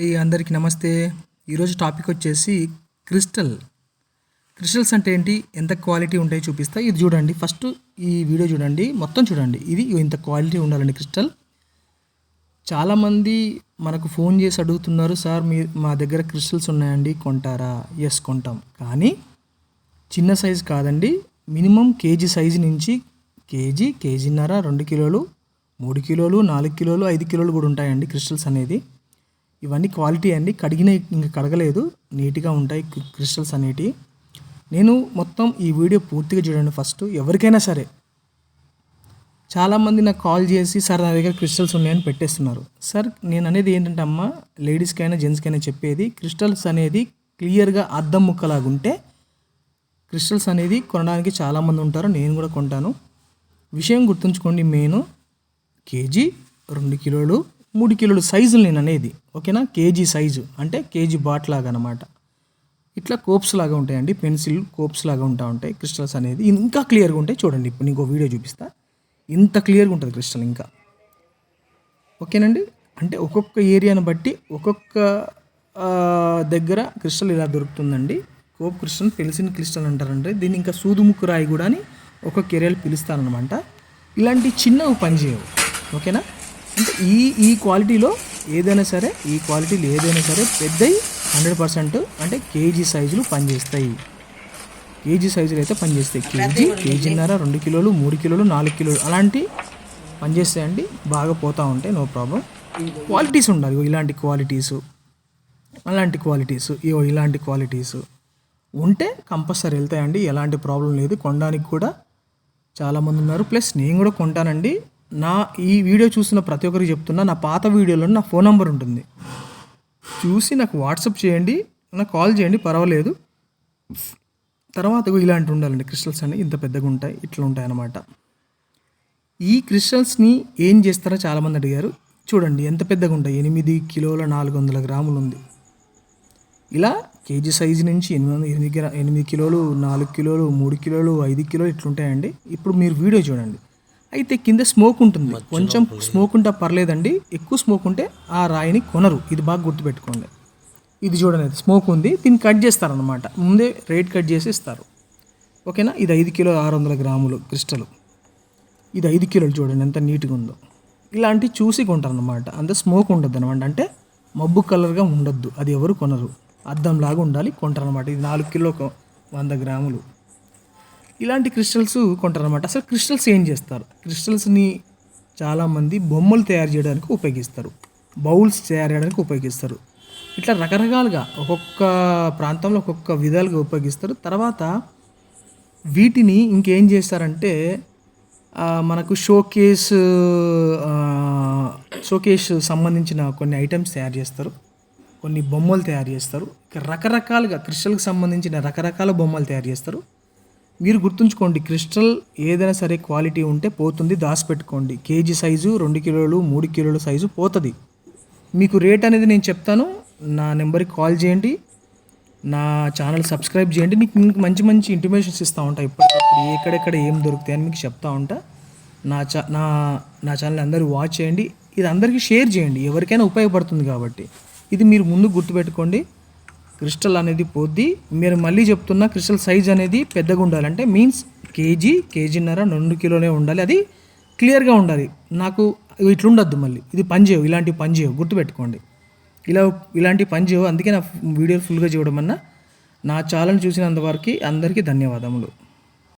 అండి అందరికీ నమస్తే. ఈరోజు టాపిక్ వచ్చేసి క్రిస్టల్. క్రిస్టల్స్ అంటే ఏంటి? ఎంత క్వాలిటీ ఉంటాయి చూపిస్తా. ఇది చూడండి. ఫస్ట్ ఈ వీడియో చూడండి. మొత్తం చూడండి. ఇది ఇంత క్వాలిటీ ఉండాలండి క్రిస్టల్. చాలామంది మనకు ఫోన్ చేసి అడుగుతున్నారు సార్ మీ మా దగ్గర క్రిస్టల్స్ ఉన్నాయండి కొంటారా? ఎస్ కొంటాం. కానీ చిన్న సైజు కాదండి. మినిమం కేజీ సైజు నుంచి కేజీ కేజీన్నర రెండు కిలోలు మూడు కిలోలు నాలుగు కిలోలు ఐదు కిలోలు కూడా ఉంటాయండి క్రిస్టల్స్ అనేది. ఇవన్నీ క్వాలిటీ అండి. కడిగిన ఇంకా కడగలేదు. నీట్గా ఉంటాయి. క్రిస్టల్స్ అనేటివి. నేను మొత్తం ఈ వీడియో పూర్తిగా చూడండి ఫస్ట్. ఎవరికైనా సరే చాలామంది నాకు కాల్ చేసి సార్ నా దగ్గర క్రిస్టల్స్ ఉన్నాయని పెట్టేస్తున్నారు. సార్ నేను అనేది ఏంటంటే అమ్మ లేడీస్కైనా జెంట్స్కైనా చెప్పేది క్రిస్టల్స్ అనేది క్లియర్గా అద్దం ముక్కలాగా ఉంటే క్రిస్టల్స్ అనేది కొనడానికి చాలామంది ఉంటారు. నేను కూడా కొంటాను. విషయం గుర్తుంచుకోండి. మెయిన్ కేజీ రెండు కిలోలు మూడు కిలోలు సైజులు నేను అనేది ఓకేనా? కేజీ సైజు అంటే కేజీ బాట్ లాగా అనమాట ఇట్లా కోప్స్ లాగా ఉంటాయండి పెన్సిల్ కోప్స్ లాగా ఉంటా ఉంటాయి క్రిస్టల్స్ అనేది. ఇంకా క్లియర్గా ఉంటాయి చూడండి ఇప్పుడు నీకు వీడియో చూపిస్తా. ఇంత క్లియర్గా ఉంటుంది క్రిస్టల్ ఇంకా. ఓకేనండి? అంటే ఒక్కొక్క ఏరియాని బట్టి ఒక్కొక్క దగ్గర క్రిస్టల్ ఇలా దొరుకుతుందండి. కోప్ క్రిస్టల్ పెలిసిన క్రిస్టల్ అంటారంటే దీన్ని ఇంకా సూదుముక్కు రాయి కూడా అని ఒక్కొక్క ఏరియాలో పిలుస్తారనమాట ఇలాంటి చిన్నవి పనిచేయవు ఓకేనా? అంటే ఈ ఈ క్వాలిటీలో ఏదైనా సరే ఈ క్వాలిటీలో ఏదైనా సరే పెద్దవి హండ్రెడ్ పర్సెంట్ అంటే కేజీ సైజులు పనిచేస్తాయి. కేజీ సైజులు అయితే పనిచేస్తాయి. కేజీ కేజీన్నర రెండు కిలోలు మూడు కిలోలు నాలుగు కిలోలు అలాంటి పనిచేస్తాయండి. బాగా పోతూ ఉంటాయి నో ప్రాబ్లం. క్వాలిటీస్ ఉండాలి. ఇలాంటి క్వాలిటీసు అలాంటి క్వాలిటీస్ ఇవో ఇలాంటి క్వాలిటీస్ ఉంటే కంపల్సరీ వెళ్తాయండి. ఎలాంటి ప్రాబ్లం లేదు. కొనడానికి కూడా చాలామంది ఉన్నారు. ప్లస్ నేను కూడా కొంటానండి. నా ఈ వీడియో చూస్తున్న ప్రతి ఒక్కరికి చెప్తున్నా నా పాత వీడియోలో నా ఫోన్ నెంబర్ ఉంటుంది. చూసి నాకు వాట్సాప్ చేయండి నాకు కాల్ చేయండి పర్వాలేదు. తర్వాత ఇలాంటి ఉండాలండి క్రిస్టల్స్ అనేవి ఇంత పెద్దగా ఉంటాయి ఇట్లా ఉంటాయి అన్నమాట. ఈ క్రిస్టల్స్ని ఏం చేస్తారో చాలామంది అడిగారు. చూడండి ఎంత పెద్దగా ఉంటాయి? ఎనిమిది కిలోల నాలుగు వందల గ్రాములు ఉంది. ఇలా కేజీ సైజు నుంచి ఎనిమిది వందల ఎనిమిది గ్రా ఎనిమిది కిలోలు నాలుగు కిలోలు మూడు కిలోలు ఐదు కిలోలు ఇట్లుంటాయండి. ఇప్పుడు మీరు వీడియో చూడండి. అయితే కింద స్మోక్ ఉంటుంది. కొంచెం స్మోక్ ఉంటే పర్లేదండి. ఎక్కువ స్మోక్ ఉంటే ఆ రాయిని కొనరు. ఇది బాగా గుర్తుపెట్టుకోండి. ఇది చూడండి స్మోక్ ఉంది. దీన్ని కట్ చేస్తారనమాట ముందే రేట్ కట్ చేసి ఇస్తారు ఓకేనా? ఇది ఐదు కిలో ఆరు వందల గ్రాములు క్రిస్టల్. ఇది ఐదు కిలోలు చూడండి ఎంత నీట్గా ఉందో. ఇలాంటివి చూసి కొంటారనమాట అంత స్మోక్ ఉండద్దు అనమాట అంటే మబ్బు కలర్గా ఉండొద్దు. అది ఎవరు కొనరు. అద్దంలాగా ఉండాలి కొంటారనమాట ఇది నాలుగు కిలో వంద గ్రాములు. ఇలాంటి క్రిస్టల్స్ కొంటారనమాట అసలు క్రిస్టల్స్ ఏం చేస్తారు? క్రిస్టల్స్ని చాలామంది బొమ్మలు తయారు చేయడానికి ఉపయోగిస్తారు. బౌల్స్ తయారు చేయడానికి ఉపయోగిస్తారు. ఇట్లా రకరకాలుగా ఒక్కొక్క ప్రాంతంలో ఒక్కొక్క విధాలుగా ఉపయోగిస్తారు. తర్వాత వీటిని ఇంకేం చేస్తారంటే మనకు షోకేస్ షోకేస్ సంబంధించిన కొన్ని ఐటమ్స్ తయారు చేస్తారు. కొన్ని బొమ్మలు తయారు చేస్తారు. రకరకాలుగా క్రిస్టల్కి సంబంధించిన రకరకాల బొమ్మలు తయారు చేస్తారు. మీరు గుర్తుంచుకోండి క్రిస్టల్ ఏదైనా సరే క్వాలిటీ ఉంటే పోతుంది దాచిపెట్టుకోండి. కేజీ సైజు రెండు కిలోలు మూడు కిలోల సైజు పోతుంది. మీకు రేట్ అనేది నేను చెప్తాను. నా నెంబర్కి కాల్ చేయండి. నా ఛానల్ సబ్స్క్రైబ్ చేయండి. మీకు మంచి మంచి ఇంటిమేషన్స్ ఇస్తూ ఉంటా ఇప్పటికప్పుడు. ఎక్కడెక్కడ ఏం దొరుకుతాయి అని మీకు చెప్తా ఉంటా. నా చా నా నా ఛానల్ అందరూ వాచ్ చేయండి. ఇది అందరికీ షేర్ చేయండి. ఎవరికైనా ఉపయోగపడుతుంది కాబట్టి. ఇది మీరు ముందు గుర్తుపెట్టుకోండి. క్రిస్టల్ అనేది పోద్ది. మీరు మళ్ళీ చెప్తున్న క్రిస్టల్ సైజ్ అనేది పెద్దగా ఉండాలంటే మీన్స్ కేజీ కేజీన్నర రెండు కిలోనే ఉండాలి. అది క్లియర్గా ఉండాలి. నాకు ఇట్లుండద్దు మళ్ళీ. ఇది పని చేయవు ఇలాంటి పని చేయవు గుర్తుపెట్టుకోండి. ఇలా ఇలాంటి పని చేయవు అందుకే నా వీడియో ఫుల్గా చూడమన్నా. నా ఛానల్ చూసినంత వరకు అందరికీ ధన్యవాదములు.